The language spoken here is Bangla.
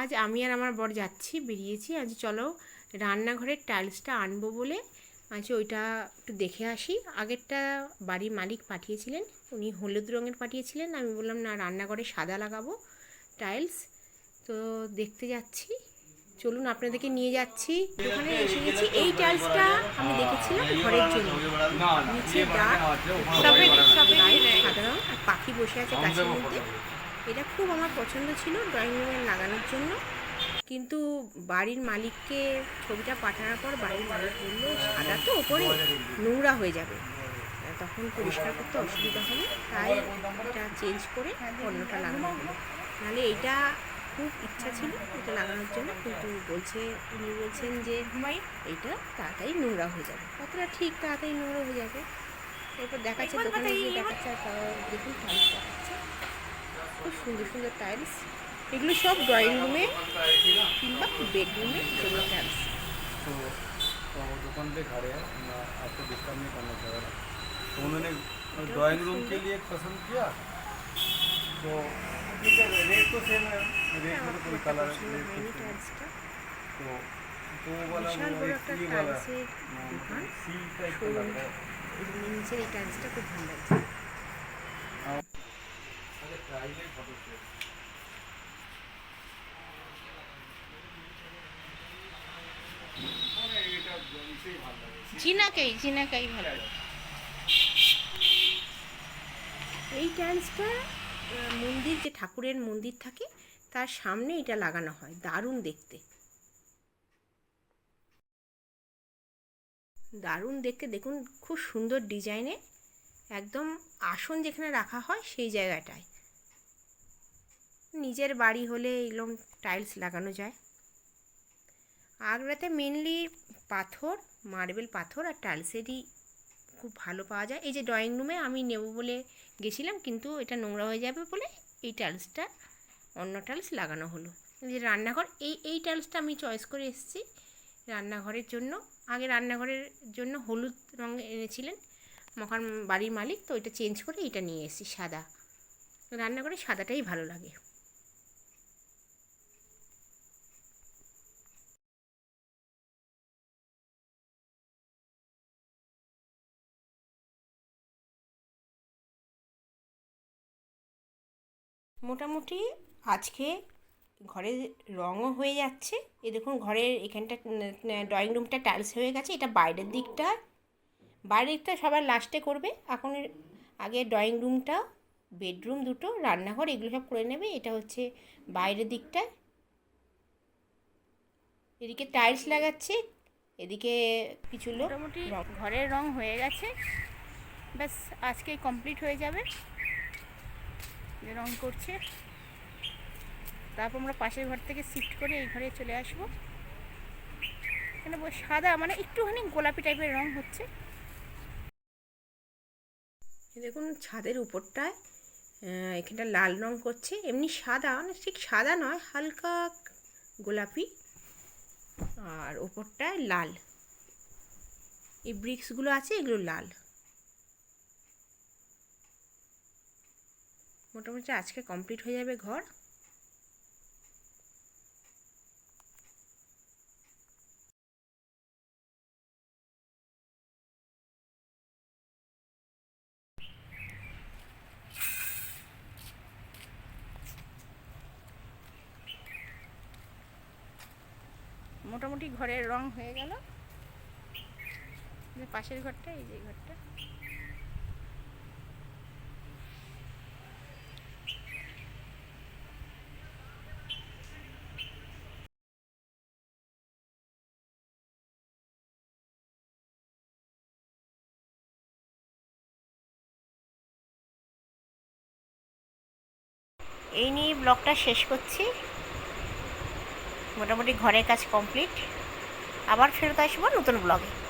আজ আমি আর আমার বর যাচ্ছি, বেরিয়েছি। আজ চলো রান্নাঘরের টাইলসটা আনব বলে আজ ওইটা একটু দেখে আসি। আগেরটা বাড়ির মালিক পাঠিয়েছিলেন, উনি হলুদ রঙের পাঠিয়েছিলেন। আমি বললাম, না, রান্নাঘরে সাদা লাগাবো টাইলস। তো দেখতে যাচ্ছি। চলুন, আপনাদেরকে নিয়ে যাচ্ছি। ওখানে এসে গেছি। এই টাইলসটা আমি দেখেছিলাম ঘরের জন্য। নিচে ডাক সাধারণ পাখি বসে আছে গাছের মধ্যে। এটা খুব আমার পছন্দ ছিল ড্রয়িং রুমে লাগানোর জন্য। কিন্তু বাড়ির মালিককে ছবিটা পাঠানোর পর বাড়ির মালিক বলল সাদা তো ওপরে নোংরা হয়ে যাবে। তখন পরিষ্কার করতে অসুবিধা হবে তাই এটা চেঞ্জ করে অন্যটা লাগানো হলো। নাহলে এইটা খুব ইচ্ছা ছিল এটা লাগানোর জন্য কিন্তু বলছে উনি বলছেন যে এইটা তাড়াতাড়ি নোংরা হয়ে যাবে। কতটা ঠিক তাড়াতাড়ি নোংরা হয়ে যাবে? এরপর দেখাচ্ছে দোকানে গিয়ে দেখাচ্ছে আর দেখুন দেখাচ্ছে খুব সুন্দর সুন্দর টাইলস এগুলো সব ড্রয়িং রুমে কিংবা বেডরুমে জন্য টাইলস तो तो दुकान पे खड़े हैं मैं आपको डिस्टर्ब नहीं करना चाह रहा तो उन्होंने ड्राइंग रूम के लिए पसंद किया तो ठीक है रेट तो सेम है रेट में तो कोई कलर रेट तो হয়নি same है। টাইলসটা तो तो वो वाला বিশাল वो বড় एक একটা सी वाला টাইলসের দোকান सी टाइप का लग रहा है এগুলো নিচের এই টাইলসটা খুব ভালো চাইলেই ফটো ভালো। এই ট্যান্সটা মন্দির, যে ঠাকুরের মন্দির থাকে, তার সামনে এটা লাগানো হয়, দারুণ দেখতে। দারুণ দেখতে, দেখুন, খুব সুন্দর ডিজাইনে একদম আসন যেখানে রাখা হয়, সেই জায়গাটায়। নিজের বাড়ি হলে এরকম টাইলস লাগানো যায়। আগ্রাতে মেনলি পাথর মার্বেল পাথর আর টাইলসেরই খুব ভালো পাওয়া যায়। এই যে ড্রয়িং রুমে আমি নেব বলে গেছিলাম, কিন্তু এটা নোংরা হয়ে যাবে বলে এই টাইলসটা অন্য টাইলস লাগানো হলো। যে রান্নাঘর, এই এই টাইলসটা আমি চয়েস করে এসেছি রান্নাঘরের জন্য। আগে রান্নাঘরের জন্য হলুদ রঙ এনেছিলেন মকান বাড়ির মালিক, তো এটা চেঞ্জ করে এটা নিয়ে এসেছি, সাদা। রান্নাঘরে সাদাটাই ভালো লাগে। মোটামুটি আজকে ঘরে রঙও হয়ে যাচ্ছে। এ দেখুন ঘরের এখানটা ড্রয়িং রুমটা টাইলস হয়ে গেছে এটা বাইরের দিকটা। বাইরের দিকটা সবার লাস্টে করবে এখন আগে ড্রয়িং রুমটা বেডরুম দুটো রান্নাঘর এগুলো সব করে নেবে। এটা হচ্ছে বাইরের দিকটা। এদিকে টাইলস লাগাচ্ছে এদিকে কিছু লোক মোটামুটি ঘরের রং হয়ে গেছে। ব্যাস আজকে কমপ্লিট হয়ে যাবে। যে রং করছে। তারপর আমরা পাশের ঘর থেকে শিফট করে এই ঘরে চলে আসব। এখানে সাদা মানে একটুখানি গোলাপি টাইপের রং হচ্ছে। দেখুন, ছাদের উপরটায় এখানটা লাল রং করছে। এমনি সাদা মানে ঠিক সাদা নয়, হালকা গোলাপি। আর ওপরটায় লাল। এই ব্রিক্সগুলো আছে, এগুলো লাল। মোটামুটি আজকে কমপ্লিট হয়ে যাবে ঘর। মোটামুটি ঘরের রং হয়ে গেল। পাশের ঘরটা, এই যে ঘরটা। এই নিয়ে ব্লগটা শেষ করছি। মোটামুটি ঘরের কাজ কমপ্লিট। আবার ফেরত আসব নতুন ব্লগে।